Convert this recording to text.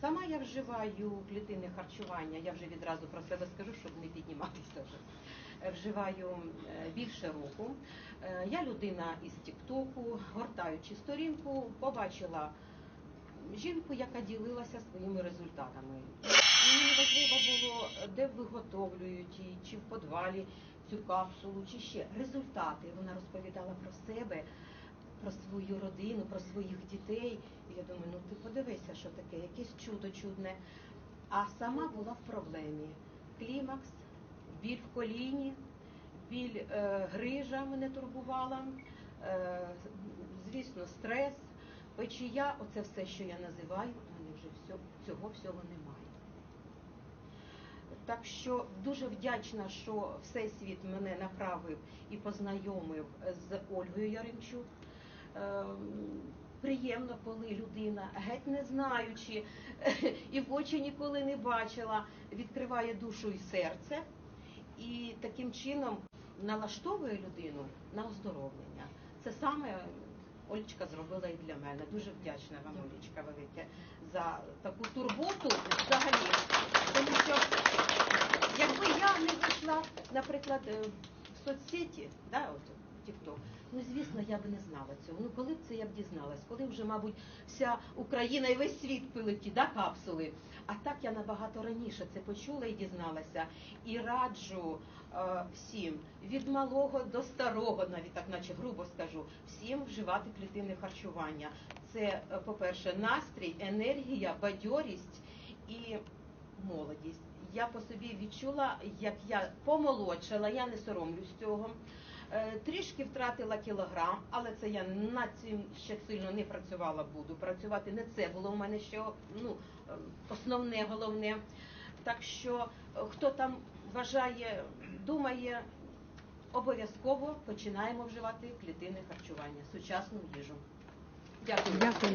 Сама я вживаю клітинне харчування, я вже відразу про себе скажу, щоб не підніматися вже. Е, Вживаю е, більше року. Е, Я людина із Тіктоку, гортаючи сторінку, побачила жінку, яка ділилася своїми результатами. Мені важливо було, де виготовлюють чи в подвалі цю капсулу, чи ще результати. Вона розповідала про себе, про свою родину, про своїх дітей. І я думаю, ну ти подивися, що таке, якесь чудо чудне. А сама була в проблемі. Клімакс, біль в коліні, біль е, грижа мене турбувала, е, звісно, стрес, печія, оце все, що я називаю, у мене вже все, цього всього немає. Так що дуже вдячна, що Всесвіт мене направив і познайомив з Ольгою Яремчук. Ем, Приємно, коли людина, геть не знаючи і в очі ніколи не бачила, відкриває душу і серце і таким чином налаштовує людину на оздоровлення. Це саме Олечка зробила і для мене. Дуже вдячна вам, Олечка, велике, за таку турботу взагалі. Тому що якби я не зайшла, наприклад, е, в соцсеті, да, от TikTok, ну звісно, я б не знала цього. Ну коли б це я б дізналась, коли вже, мабуть, вся Україна і весь світ пили ті да, капсули. А так я набагато раніше це почула і дізналася. І раджу е, всім від малого до старого, навіть так, наче грубо скажу, всім вживати клітинне харчування. Це, е, по-перше, настрій, енергія, бадьорість і молодість. Я по собі відчула, як я помолодшала, я не соромлюсь цього. Е, Трішки втратила кілограм, але це я над цим ще сильно не працювала, буду працювати. Не це було в мене ще ну, основне, головне. Так що е, хто там вважає, думає, обов'язково починаємо вживати клітинне харчування, сучасну їжу. Дякую. Дякую.